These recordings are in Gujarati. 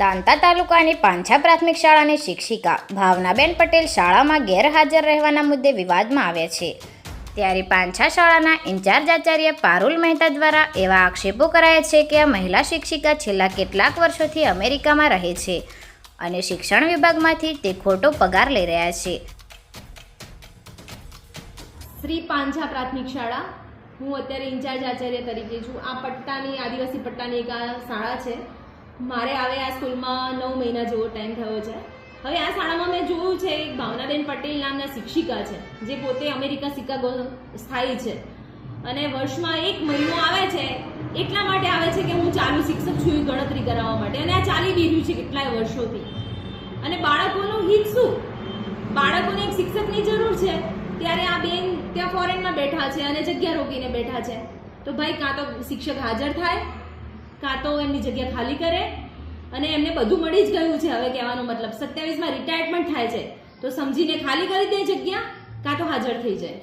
દાંતા તાલુકાની પાંછા પ્રાથમિક શાળાની શિક્ષિકા ભાવનાબેન પટેલ શાળામાં ગેરહાજર રહેવાના મુદ્દે વિવાદમાં આવ્યા છે. ત્યારે પાંછા શાળાના ઇન્ચાર્જ આચાર્ય પારુલ મહેતા દ્વારા એવા આક્ષેપો કરાયા છે કે આ મહિલા શિક્ષિકા છેલ્લા કેટલાક વર્ષોથી અમેરિકામાં રહે છે અને શિક્ષણ વિભાગમાંથી તે ખોટો પગાર લઈ રહ્યા છે. શ્રી પાંછા પ્રાથમિક શાળા. હું અત્યારે ઇન્ચાર્જ આચાર્ય તરીકે છું. આ પટ્ટાની, આદિવાસી પટ્ટાની એક શાળા છે. મારે આવે આ સ્કૂલમાં નવ મહિના જેવો ટાઈમ થયો છે. હવે આ શાળામાં મેં જોયું છે, એક ભાવનાબેન પટેલ નામના શિક્ષિકા છે, જે પોતે અમેરિકા શિકાગો સ્થાયી છે. અને વર્ષમાં એક મહિનો આવે છે, એટલા માટે આવે છે કે હું ચાલુ શિક્ષક છું ગણતરી કરાવવા માટે. અને આ ચાલી દીધું છે કેટલાય વર્ષોથી. અને બાળકોનું હિત શું? બાળકોને એક શિક્ષકની જરૂર છે. ત્યારે આ બેન ત્યાં ફોરેનમાં બેઠા છે અને જગ્યા રોકીને બેઠા છે. તો ભાઈ, કાં તો શિક્ષક હાજર થાય કાં તો એમની જગ્યા ખાલી કરે અને એમને બધું મળી જ ગયું છે હવે કહેવાનો મતલબ. સત્યાવીસમાં રિટાયરમેન્ટ થાય છે. તો સમજીને ખાલી કરી દે જગ્યા, કાં તો હાજર થઈ જાય.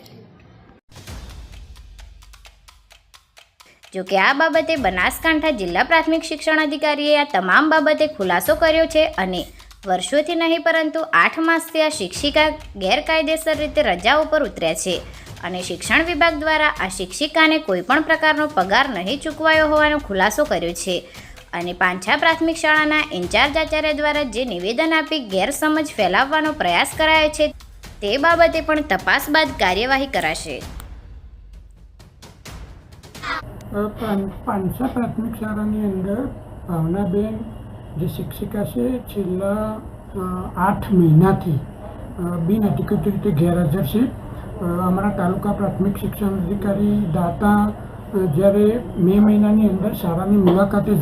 જોકે આ બાબતે બનાસકાંઠા જિલ્લા પ્રાથમિક શિક્ષણ અધિકારીએ આ તમામ બાબતે ખુલાસો કર્યો છે અને વર્ષોથી નહીં પરંતુ આઠ માસથી આ શિક્ષિકા ગેરકાયદેસર રીતે રજા ઉપર ઉતર્યા છે. અને શિક્ષણ વિભાગ દ્વારા આ શિક્ષિકાને કોઈપણ પ્રકારનો પગાર નહીં ચૂકવાયો હોવાનો ખુલાસો કર્યો છે. અને પાંછા પ્રાથમિક શાળાના ઇન્ચાર્જ આચાર્ય દ્વારા જે નિવેદન આપી ગેરસમજ ફેલાવવાનો પ્રયાસ કરાયો છે, તે બાબતે પણ તપાસ બાદ કાર્યવાહી કરાશે. પાંચસા પ્રાથમિક શાળાની અંદર ભાવનાબેન જે શિક્ષિકા છે, છેલ્લા આઠ મહિનાથી બિન અધિકૃત રીતે ગેરહાજર છે. અમારા તાલુકા પ્રાથમિક શિક્ષણ અધિકારી દાતા જ્યારે મે મહિનાની અંદર શાળાની મુલાકાતે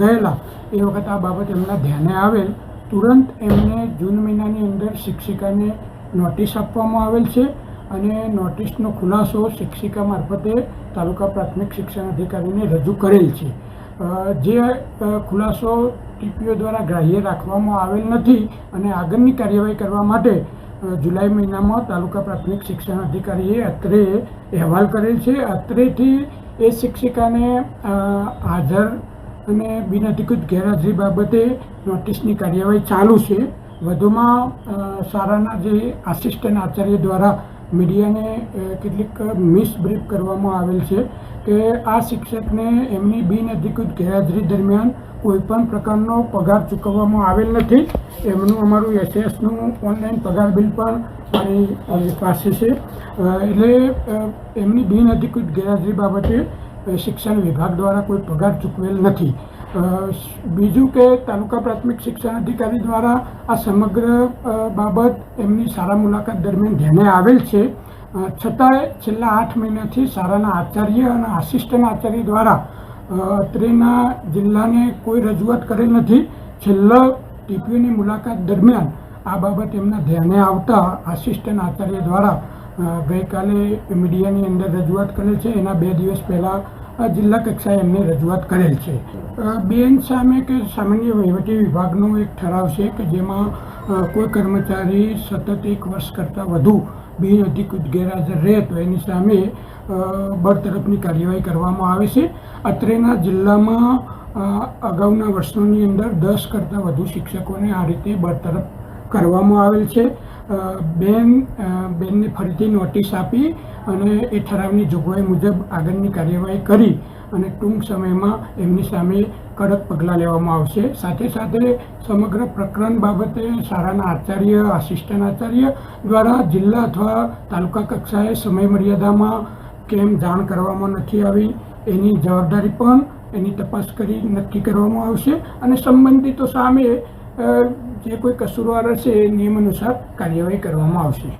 ગયેલા, એ વખત આ બાબત એમના ધ્યાને આવેલ. તુરંત એમને જૂન મહિનાની અંદર શિક્ષિકાને નોટિસ આપવામાં આવેલ છે અને નોટિસનો ખુલાસો શિક્ષિકા મારફતે તાલુકા પ્રાથમિક શિક્ષણ અધિકારીને રજૂ કરેલ છે. જે ખુલાસો ટીપીઓ દ્વારા ગ્રાહ્ય રાખવામાં આવેલ નથી અને આગળની કાર્યવાહી કરવા માટે જુલાઈ મહિનામાં તાલુકા પ્રાથમિક શિક્ષણ અધિકારીએ અત્રે અહેવાલ કરેલ છે. અત્રેથી એ શિક્ષિકાને હાજર અને બિનઅધિકૃત ગેરહાજરી બાબતે નોટિસની કાર્યવાહી ચાલુ છે. વધુમાં શાળાના જે આસિસ્ટન્ટ આચાર્ય દ્વારા મીડિયાને કેટલીક મિસબ્રીફ કરવામાં આવેલ છે કે આ શિક્ષકને એમની બિનઅધિકૃત ગેરહાજરી દરમિયાન કોઈપણ પ્રકારનો પગાર ચૂકવવામાં આવેલ નથી. એમનું અમારું એસએસનું ઓનલાઈન પગાર બિલ પણ મારી પાસે છે. એટલે એમની એમની બિનઅધિકૃત ગેરહાજરી બાબતે શિક્ષણ વિભાગ દ્વારા કોઈ પગાર ચૂકવેલ નથી. બીજું કે તાલુકા પ્રાથમિક શિક્ષણ અધિકારી દ્વારા આ સમગ્ર બાબત એમની શાળા મુલાકાત દરમિયાન ધ્યાને આવેલ છે. છતાંય છેલ્લા આઠ મહિનાથી શાળાના આચાર્ય અને આસિસ્ટન્ટ આચાર્ય દ્વારા અત્રેના જિલ્લાને કોઈ રજૂઆત કરેલ નથી. છેલ્લા ટીપીઓની મુલાકાત દરમિયાન આ બાબત એમના ધ્યાને આવતા આસિસ્ટન્ટ આચાર્ય દ્વારા ગઈકાલે મીડિયાની અંદર રજૂઆત કરેલ છે. એના બે દિવસ પહેલાં જિલ્લા કક્ષાએ એમને રજૂઆત કરેલ છે. બેન સામે કે સામાન્ય વહીવટી વિભાગનો એક ઠરાવ છે કે જેમાં કોઈ કર્મચારી સતત એક વર્ષ કરતાં વધુ બિન અધિકૃત ગેરહાજર રહે તો એની સામે બરતરફની કાર્યવાહી કરવામાં આવે છે. અત્રેના જિલ્લામાં અગાઉના વર્ષોની અંદર દસ કરતાં વધુ શિક્ષકોને આ રીતે બરતરફ કરવામાં આવેલ છે. બેન બેનને ફરીથી નોટિસ આપી અને એ ઠરાવની જોગવાઈ મુજબ આગળની કાર્યવાહી કરી અને ટૂંક સમયમાં એમની સામે કડક પગલાં લેવામાં આવશે. સાથે સાથે સમગ્ર પ્રકરણ બાબતે શાળાના આચાર્ય, આસિસ્ટન્ટ આચાર્ય દ્વારા જિલ્લા અથવા તાલુકા કક્ષાએ સમયમર્યાદામાં કેમ જાણ કરવામાં નથી આવી એની જવાબદારી પણ એની તપાસ કરી નક્કી કરવામાં આવશે અને સંબંધિતો સામે જે કોઈ કસૂરવાર હશે એ નિયમ અનુસાર કાર્યવાહી કરવામાં આવશે.